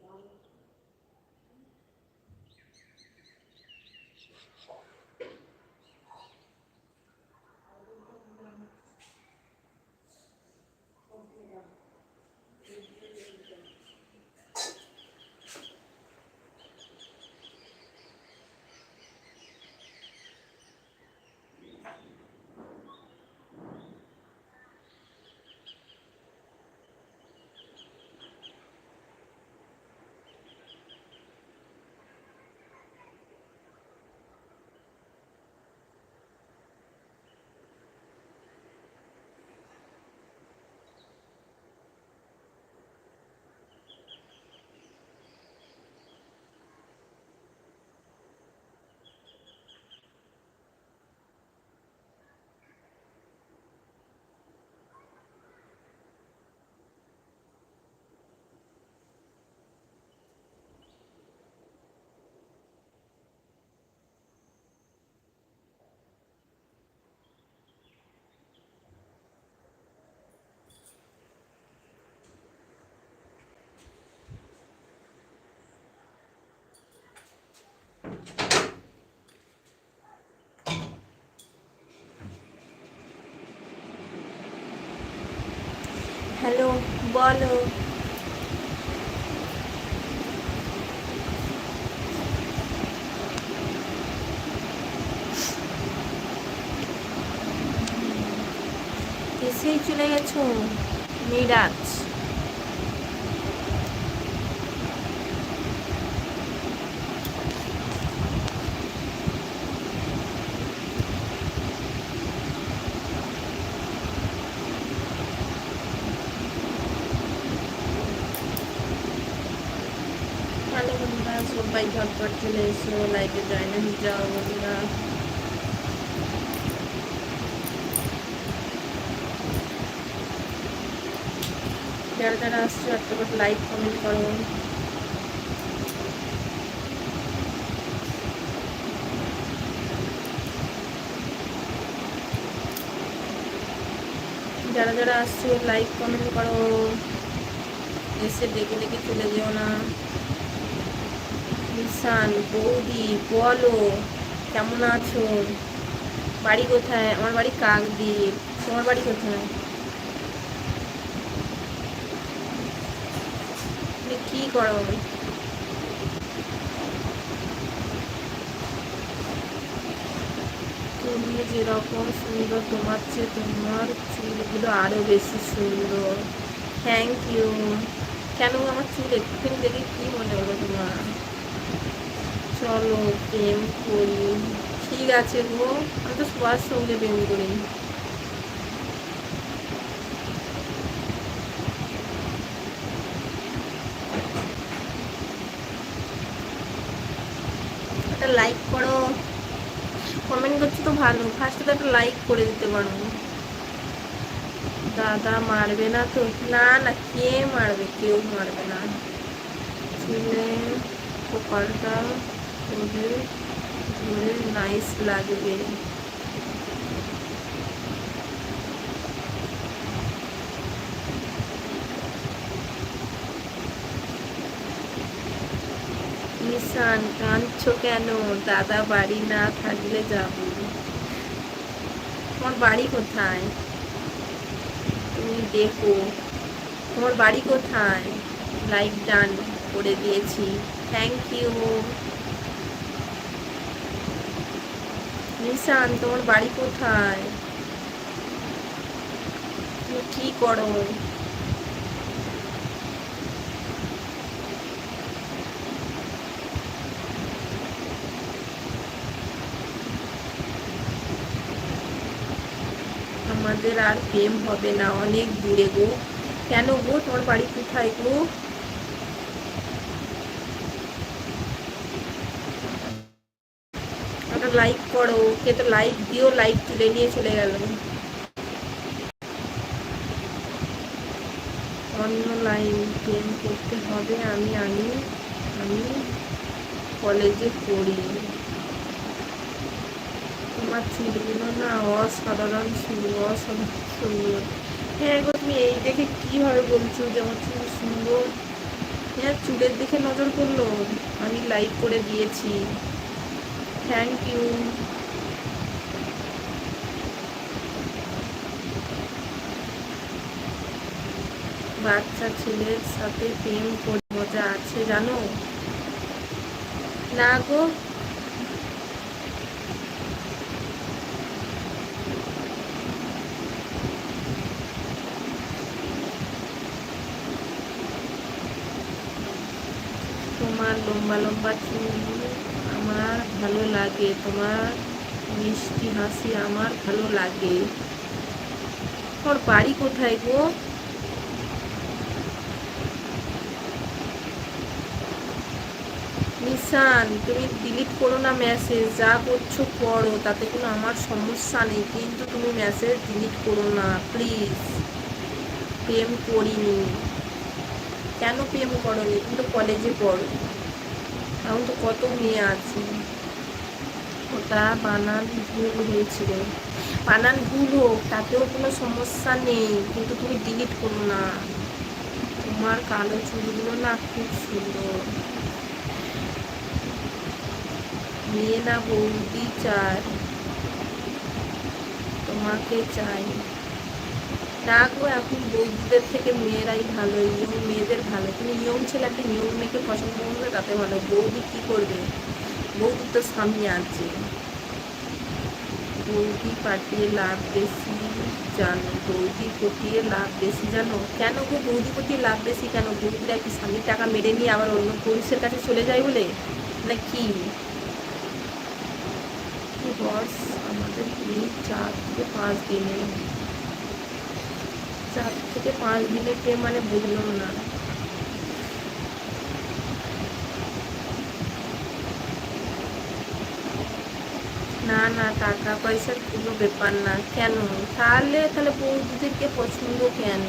one hello বলো। এসেই চলে গেছো? মিরাজ হ্যালো বন্ধুরা সবাই ঝটপট চলে এসো লাইভে জয়েন হয়ে যাও বন্ধুরা যারা যারা আসছো একটা করে লাইক কমেন্ট করো। যারা যারা আসছো লাইক কমেন্ট করো। এসে ডেকে ডেকে চলে যেও না। নিশান, বৌদি, বলো, কেমন আছো? বাড়ি কোথায়? আমার বাড়ি কাকদ্বীপ। তোমার বাড়ি কোথায়? কি করো? তুমি যেরকম সুন্দর, তোমার চেয়ে তোমার চুলগুলো আরও বেশি সুন্দর। থ্যাংক ইউ কেন আমার চুল একটুখানি দেখে কি চলো প্রেম করি। ঠিক আছে গো, আমি তো সবার সঙ্গে প্রেম করি। একটা লাইক করো। কমেন্ট করছ তো ভালো। ফার্স্টে তো একটা লাইক করে দিতে পারো। দাদা মারবে না তো? না না, কে মারবে? কেউ মারবে না। চুলে কপালটা ধরে ধরে নাইস লাগবে। নিশান, কাঁদছো কেন? দাদা বাড়ি না থাকলে যাব। তোমার বাড়ি কোথায়? তুমি দেখো। তোমার বাড়ি কোথায়? লাইক ডান করে দিয়েছি। থ্যাংক ইউ নিশান, তোমার বাড়ি কোথায়? তুমি কি করো? আমাদের আর প্রেম হবে না, অনেক দূরে গো। কেন গো? তোমার বাড়ি কোথায় গো একটা লাইক করো কে তো লাইক দিও লাইক তুলে নিয়ে চলে গেল। অন্য লাইন প্রেম করতে হবে, আমি আমি আমি কলেজে পড়ি। তোমার চুলগুলো না অসাধারণ সুন্দর অসাধারণ সুন্দর হ্যাঁ গো, তুমি এই দেখে কীভাবে বলছো যে আমার চুল সুন্দর? হ্যাঁ চুলের দিকে নজর করল। আমি লাইক করে দিয়েছি। থ্যাংক ইউ বাচ্চা ছেলের সাথে প্রেম করে মজা আছে, জানো? না গো। তোমার লম্বা লম্বা চুল। ভালো লাগে, তোমার মিষ্টি হাসি আমার ভালো লাগে। তোর বাড়ি কোথায় গো? নিশান, তুমি ডিলিট করো না মেসেজ যা করছ করো, তাতে কোনো আমার সমস্যা নেই, কিন্তু তুমি মেসেজ ডিলিট করো না প্লিজ প্রেম করিনি। কেন প্রেম করনি? তুমি তো কলেজে পড়ো। এখন তো কত মেয়ে আছে। ওটা বানান ভুল হয়েছিল বানান ভুল হোক, তাতেও কোনো সমস্যা নেই, কিন্তু তুমি ডিলিট করো না। তোমার কালো চুলগুলো না খুব সুন্দর। মেয়ে না বৌদি চায়। তোমাকে চাই। না গো, এখন বৌদিদের থেকে মেয়েরাই ভালো ইয়ং মেয়েদের ভালো। তুমি ইয়ং ছেলে, একটা ইয়ং মেয়েকে পছন্দ করবে তাতে ভালো। বৌদি কী করবে? বৌদি তো স্বামী আছে। বৌদি পাঠিয়ে লাভ বেশি জানো? বৌদি পটিয়ে লাভ বেশি জানো? কেন গো বৌদি পটিয়ে লাভ বেশি কেন? বৌদিরা কি স্বামীর টাকা মেরে নিয়ে আবার অন্য পুরুষের কাছে চলে যায় বলে? না কি? বস, আমাদের এই চার থেকে পাঁচ দিনে চার থেকে পাঁচ দিনের কে মানে বুঝলাম না। না না, টাকা পয়সার কোনো ব্যাপার না। কেন? তাহলে তাহলে বৌদিদেরকে পছন্দ কেন?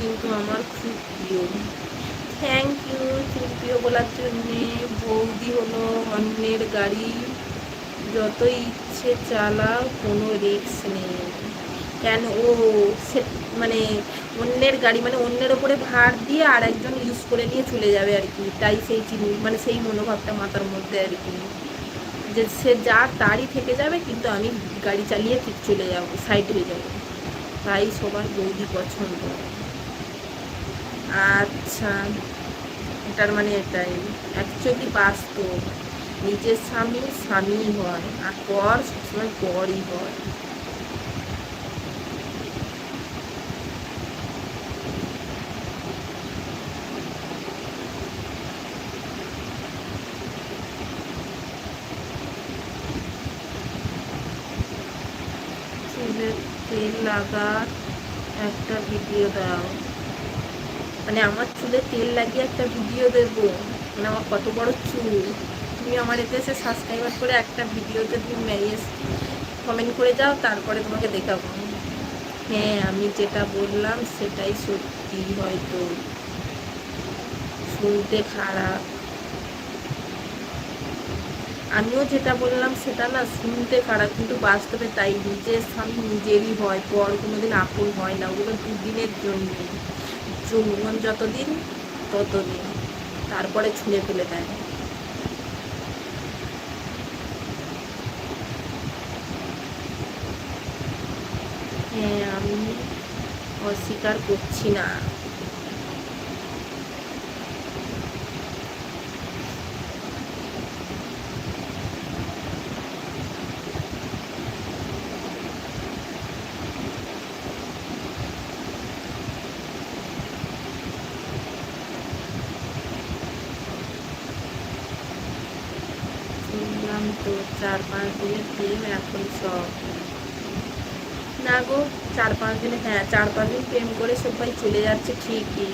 কিন্তু আমার খুব প্রিয়। থ্যাংক ইউ খুব প্রিয় বলার জন্যে। বৌদি হলো অন্যের গাড়ি। যত ইচ্ছে চালাও, কোনো রিক্স নেই। কেন? ও সে মানে অন্যের গাড়ি মানে অন্যের ওপরে ভার দিয়ে আর একজন ইউজ করে নিয়ে চলে যাবে আর কি। তাই সেই চিনি মানে সেই মনোভাবটা মাথার মধ্যে আর কি। যে সে যা তারই থেকে যাবে, কিন্তু আমি গাড়ি চালিয়ে ঠিক চলে যাব সাইড হয়ে যাব। তাই সবার বৌদি পছন্দ। আচ্ছা এটার মানে এটাই। অ্যাকচুয়ালি বাস্তব। নিজের স্বামী স্বামী হয়, আর পর সবসময় পরই হয়। তেল লাগা একটা ভিডিও দাও। মানে আমার চুলে তেল লাগিয়ে একটা ভিডিও দেবো। মানে আমার কত বড় চুল। তুমি আমার এতে এসে সাবস্ক্রাইবার করে একটা ভিডিওতে তুমি ম্যারিয়েস কমেন্ট করে যাও, তারপরে তোমাকে দেখাবো। হ্যাঁ আমি যেটা বললাম সেটাই সত্যি হয়তো। শুনতে খারাপ। আমিও যেটা বললাম সেটা না শুনতে খারাপ, কিন্তু বাস্তবে তাই নিজের স্বামী নিজেরই হয়, পর কোনোদিন আপন হয় না। ওগুলো দুদিনের জন্য। চুম্বন যতদিন, ততদিন। তারপরে ছুঁড়ে ফেলে দেয়। হ্যাঁ আমি অস্বীকার করছি না। শুনলাম তো চার পাঁচ দিনের প্রেম এখন সব। না গো, চার পাঁচ দিনে হ্যাঁ চার পাঁচ দিন প্রেম করে সবাই চলে যাচ্ছে ঠিকই।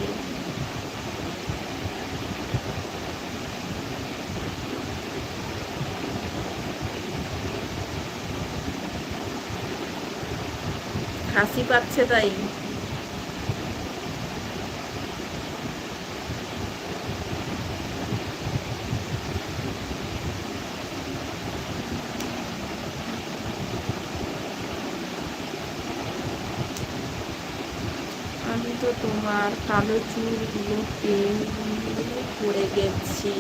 হাসি পাচ্ছে তাই আমি তো তোমার কালো চুলগুলো প্রেমে, পড়ে গেছি।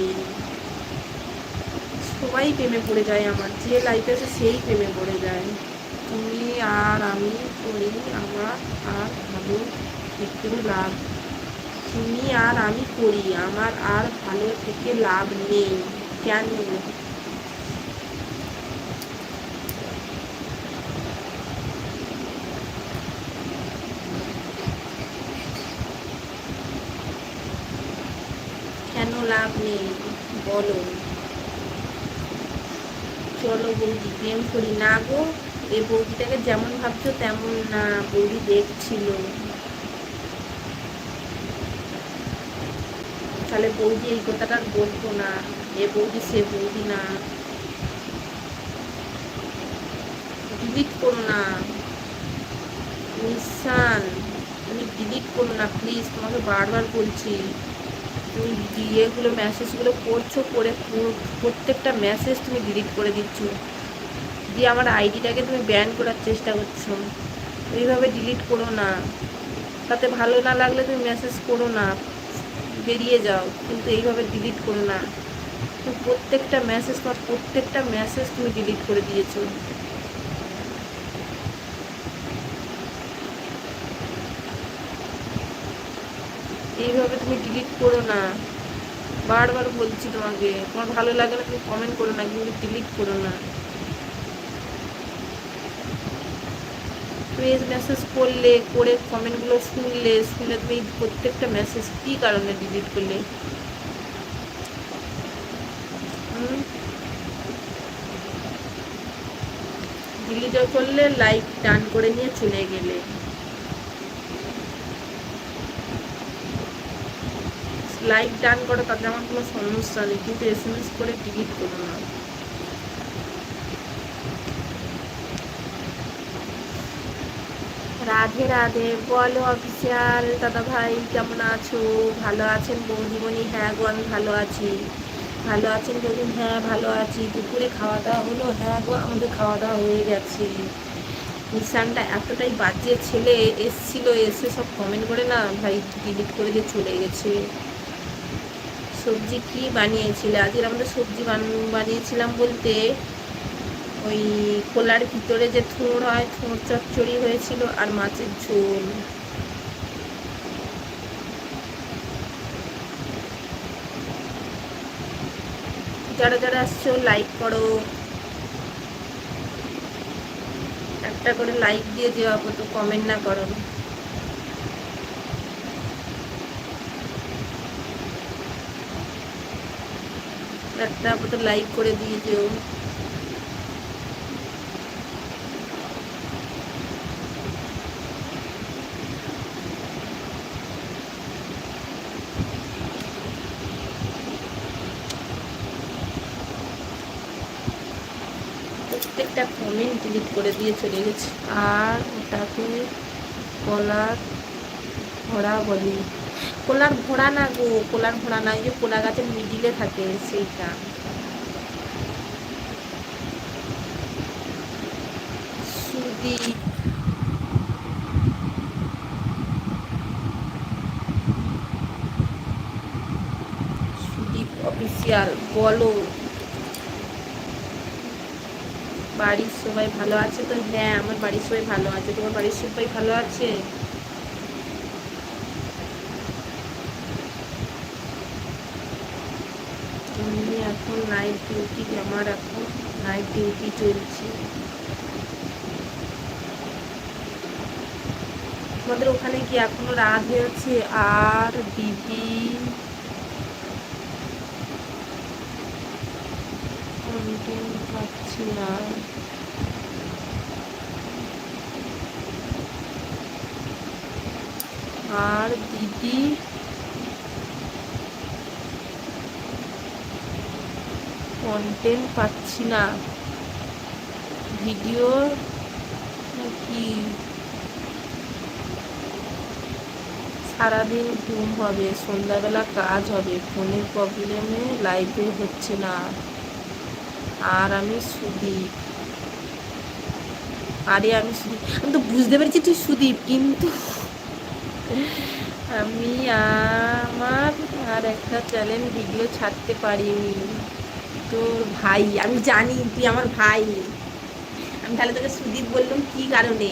সবাই প্রেমে পড়ে যায় আমার, যে লাইফে আছে সেই প্রেমে পড়ে যায়। তুমি আর আমি করি আমার আর ভালো থেকে লাভ। তুমি আর আমি করি, আমার আর ভালো থেকে লাভ নেই। কেন কেন লাভ নেই, বলো। চলো বৌদি, প্রেম করি। না গো এই বৌদিটাকে যেমন ভাবছ তেমন না বৌদি দেখছিল। তাহলে বৌদি এই কথাটা বলতো না। এ বৌদি, সে বৌদি না। ডিলিট করো না। নিশান তুমি ডিলিট করো না প্লিজ তোমাকে বারবার বলছি। তুমি ইয়েগুলো মেসেজগুলো করছ, করে প্রত্যেকটা মেসেজ তুমি ডিলিট করে দিচ্ছ। দিয়ে আমার আইডিটাকে তুমি ব্যান করার চেষ্টা করছ। এইভাবে ডিলিট করো না। তাতে ভালো না লাগলে তুমি মেসেজ করো না। বেরিয়ে যাও। কিন্তু এইভাবে ডিলিট করো না। প্রত্যেকটা মেসেজ তোমার প্রত্যেকটা মেসেজ তুমি ডিলিট করে দিয়েছ। এইভাবে তুমি ডিলিট করো না। বারবার বলছি তোমাকে, তোমার ভালো লাগে না তুমি কমেন্ট করো না, কিন্তু ডিলিট করো না। তুমি মেসেজ করলে, করে কমেন্টগুলো শুনলে শুনে তুমি প্রত্যেকটা মেসেজ কী কারণে ডিলিট করলে? ডিলিট করলে লাইক টান করে নিয়ে চলে গেলে। লাইক ডান করো, তাতে আমার কোনো সমস্যা নেই। কিন্তু এস এম এস করে ডিলিট করো না। রাধে রাধে, বলো অফিসিয়াল দাদা ভাই, কেমন আছো? ভালো আছেন? বৌদিমণি হ্যাঁ গো, আমি ভালো আছি। ভালো আছেন বলুন হ্যাঁ ভালো আছি। দুপুরে খাওয়া দাওয়া হলো? হ্যাঁ গো, আমাদের খাওয়া দাওয়া হয়ে গেছে। নিশানটা এতটাই বাজে ছেলে, এসছিল, এসে সব কমেন্ট করে না, ভাই ডিলিট করে দিয়ে চলে গেছে। সবজি কি বানিয়েছিলে? আজকে আমরা সবজি বানিয়েছিলাম বলতে ওই খোলার ভিতরে যে থোঁড় হয় থোঁড় চচ্চড়ি হয়েছিল আর মাছের ঝোল। যারা যারা আসছো লাইক করো। একটা করে লাইক দিয়ে দেওয়া তো কমেন্ট না করো। একটা আপাতত লাইক করে দিয়ে যেও। প্রত্যেকটা কমেন্ট ডিলিট করে দিয়ে চলে গেছে। আর ওটাকে কলার ভরা বলি। কোলার ভোড়া না গো, কোলার ভোড়া না যে কোলা গাছের মিডিলে থাকে সেইটা। সুদি। সুদীপ অফিসিয়াল বলো। বাড়ির সবাই ভালো আছে তো? হ্যাঁ আমার বাড়ির সবাই ভালো আছে। তোমার বাড়ির সবাই ভালো আছে? এখন নাইট ডিউটি আমার এখন নাইট ডিউটি চলছে। আমাদের ওখানে কি এখনও রাত হয়েছে? আর দিদি? পাচ্ছি না। আর দিদি? কন্টেন্ট পাচ্ছি না। ভিডিও কি সারাদিন ঘুম হবে, সন্ধ্যাবেলা কাজ হবে ফোনের প্রবলেমে লাইভে হচ্ছে না। আর আমি সুদীপ। আরে আমি সুদীপ। আমি তো বুঝতে পেরেছি তুই সুদীপ, কিন্তু আমি আমার আর একটা চ্যানেল ভিডিও ছাড়তে পারিনি। তোর ভাই, আমি জানি তুই আমার ভাই। আমি তাহলে তোকে সুদীপ বললাম কি কারণে?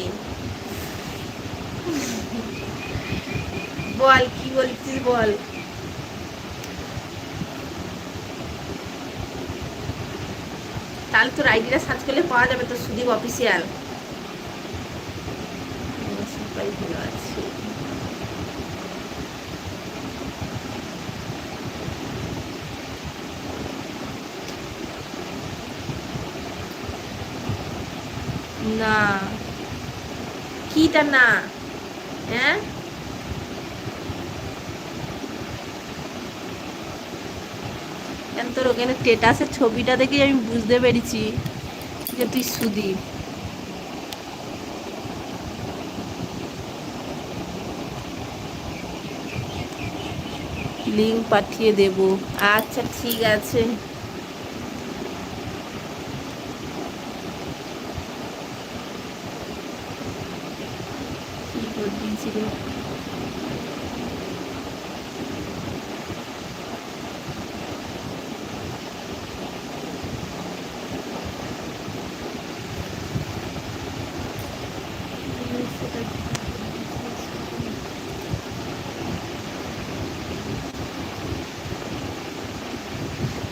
বল, কি বলছিস বল? তাহলে তোর আইডিটা সার্চ করলে পাওয়া যাবে তোর সুদীপ অফিসিয়াল সবাই ভালো আছে না। কিটা না? হ্যাঁ? তোর ওখানে টেটাসের ছবিটা দেখে আমি বুঝতে পেরেছি যে তুই সুদীপ। লিঙ্ক পাঠিয়ে দেব। আচ্ছা ঠিক আছে তোর দিয়েছিল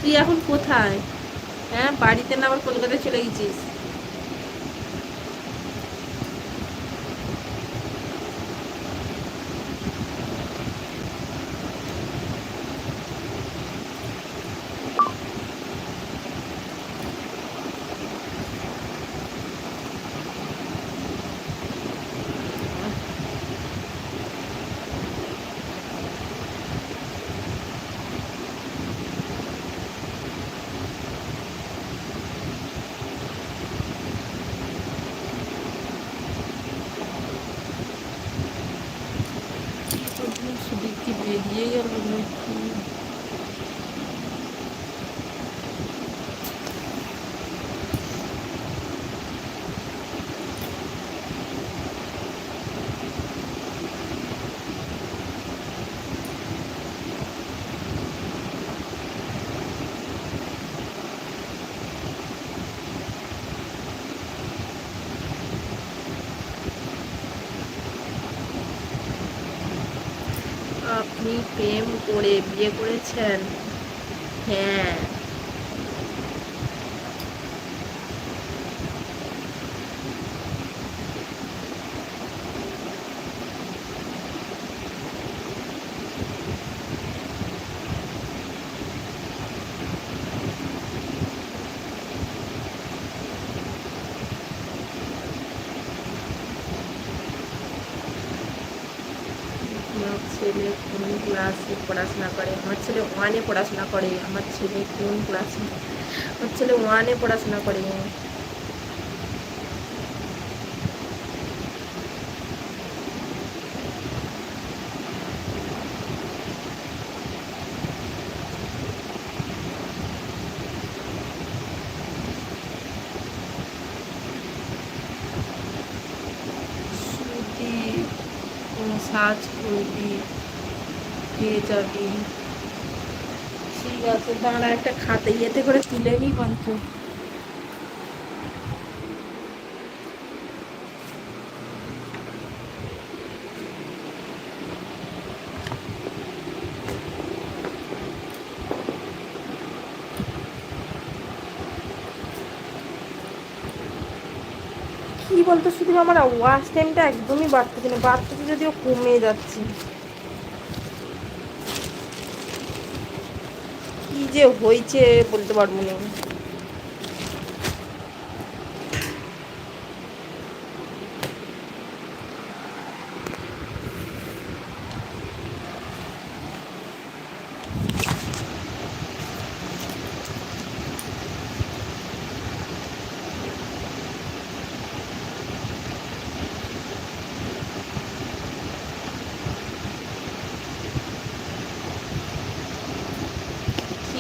তুই এখন কোথায়? হ্যাঁ বাড়িতে না আবার কলকাতায় চলে গেছিস? সুদীপ কি বেরিয়ে গেল নাকি আপনি প্রেম করে বিয়ে করেছেন হ্যাঁ আমার ছেলে কোন ক্লাসে পড়াশোনা করে, আমার ছেলে ওয়ানে পড়াশোনা করে, আমার ছেলে কোন ক্লাসে আমার ছেলে ওয়ানে পড়াশোনা করে। সার্চ করবি পেয়ে যাবি। ঠিক আছে, দাঁড়া একটা খাতে, ইয়েতে করে তুলে নি গল্প। কি বলতো, শুধু আমার ওয়াশ টাইমটা একদমই বাড়তেছে না, বাড়তেছে যদিও কমে যাচ্ছে। যে হয়েছে বলতে পারব না।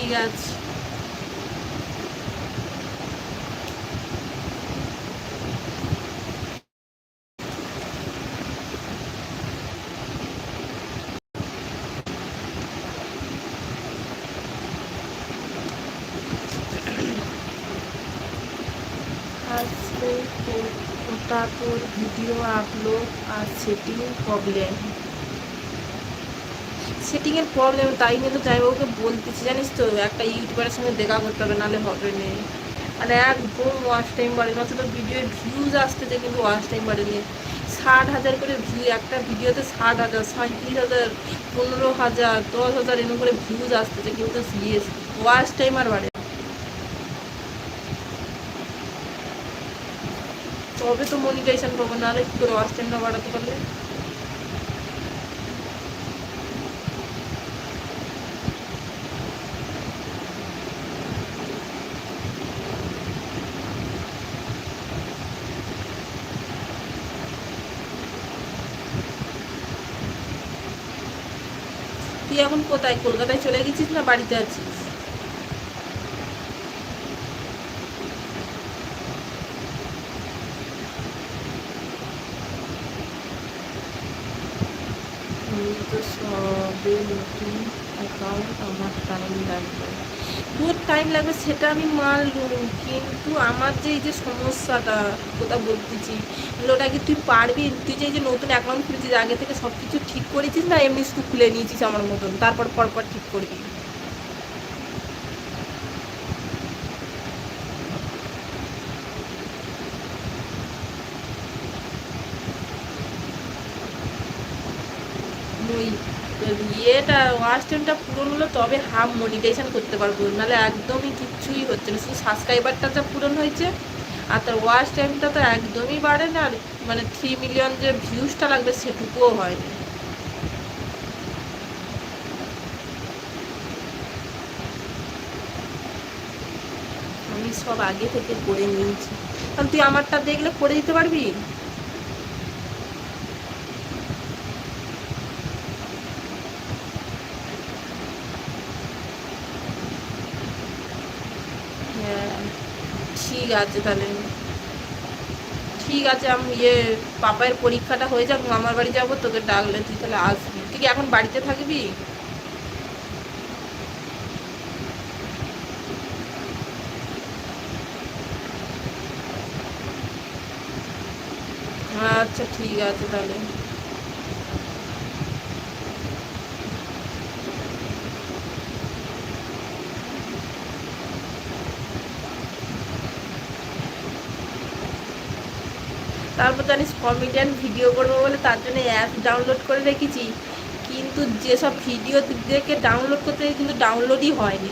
ঠিক আছে আজকে তো- ওটা তোর ভিডিও আপলোড আর সেটিং প্রবলেম। সেটিংয়ের প্রবলেম তাই নিয়ে তো জামাইবাবুকে বলতেছি, জানিস তো, একটা ইউটিউবারের সঙ্গে দেখা করতে হবে, নাহলে হবে না। আর একদম ওয়াচ টাইম বাড়ে না তো ভিডিওর ভিউজ আসতেছে, কিন্তু ওয়াচ টাইম বাড়েনি ষাট হাজার করে ভিউ একটা ভিডিওতে ষাট হাজার সাঁত্রিশ হাজার, পনেরো হাজার, দশ হাজার এরকম করে ভিউজ আসতেছে, কিন্তু ওয়াচ টাইম আর বাড়ে। তবে তো মনিটাইজেশন পাবো, নাহলে কী করে ওয়াচ টাইমটা বাড়াতে পারলে? এখন কোথায়? কলকাতায় চলে গেছিস না বাড়িতে আছিস? তো সবে নতুন অ্যাকাউন্ট আমার টাইম লাগবে। তোর টাইম লাগবে সেটা আমি মানলুম, কিন্তু আমার যে এই যে সমস্যাটা কোথা বলতেছি ওটা কি তুই পারবি? তুই যে এই যে নতুন অ্যাকাউন্ট খুলেছিস, আগে থেকে সব কিছু ঠিক করেছিস না, এমনি শুধু খুলে নিয়েছিস আমার মতন? তারপর পরপর ঠিক করবি ওই টাইমটা পূরণ হলো, তবে হাফ মনিটাইজেশন করতে পারব। নাহলে একদমই কিচ্ছুই হচ্ছে না। শুধু সাবস্ক্রাইবারটা যা পূরণ হয়েছে, আর তার ওয়াচ টাইমটা তো একদমই বাড়ে না। আর মানে থ্রি মিলিয়ন যে ভিউজটা লাগবে, সেটুকুও হয়নি আমি সব আগে থেকে করে নিয়েছি। তাহলে তুই আমারটা দেখলে করে দিতে পারবি হ্যাঁ ঠিক আছে তাহলে। ঠিক আছে, আমি ইয়ে পাপায়ের পরীক্ষাটা হয়ে যাক মামার বাড়ি যাব, তোকে ডাকলে তুই তাহলে আসবি। তুই কি এখন বাড়িতে থাকবি? আচ্ছা ঠিক আছে তাহলে তারপর জানিস কমেডিয়ান ভিডিও করব বলে তার জন্য অ্যাপ ডাউনলোড করে রেখেছি। কিন্তু যেসব ভিডিও দেখে ডাউনলোড করতে কিন্তু ডাউনলোডই হয়নি।